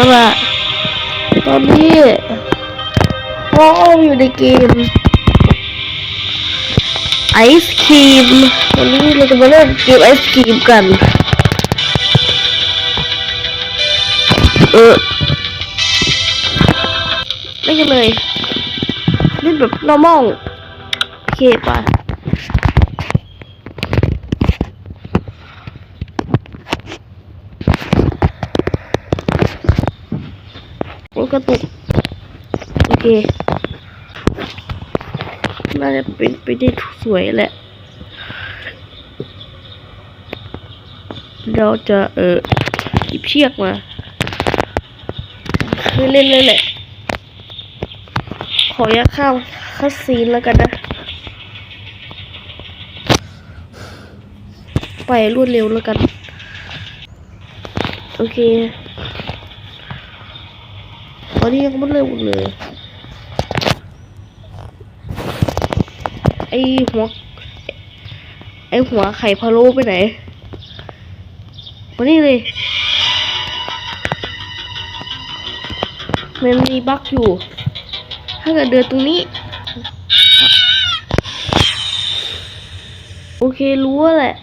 นั่นแหละตอนนี้พ่ออยู่ในเกมไอศครีมวันนี้เราจะมาเล่นเกมไอศครีมกัน เออเล่นกันเลยเล่นแบบ normal โอเคป่ะ โอกระตุก โอเค น่าจะเป็นไปได้สวยแหละ เราจะเออหยิบเชือกมาเล่นๆเลยแหละ ขออยาข้ามคัสซีนแล้วกันนะ ไปรวดเร็วแล้วกัน โอเค ตอนนี้ยังไม่เริ่มเลย ไอหัว ไอหัวไข่พะโล้ไปไหนมานี่เลยมันมีบั๊กอยู่ ถ้าเกิดเดินตรงนี้ โอเครู้แล้วแหละ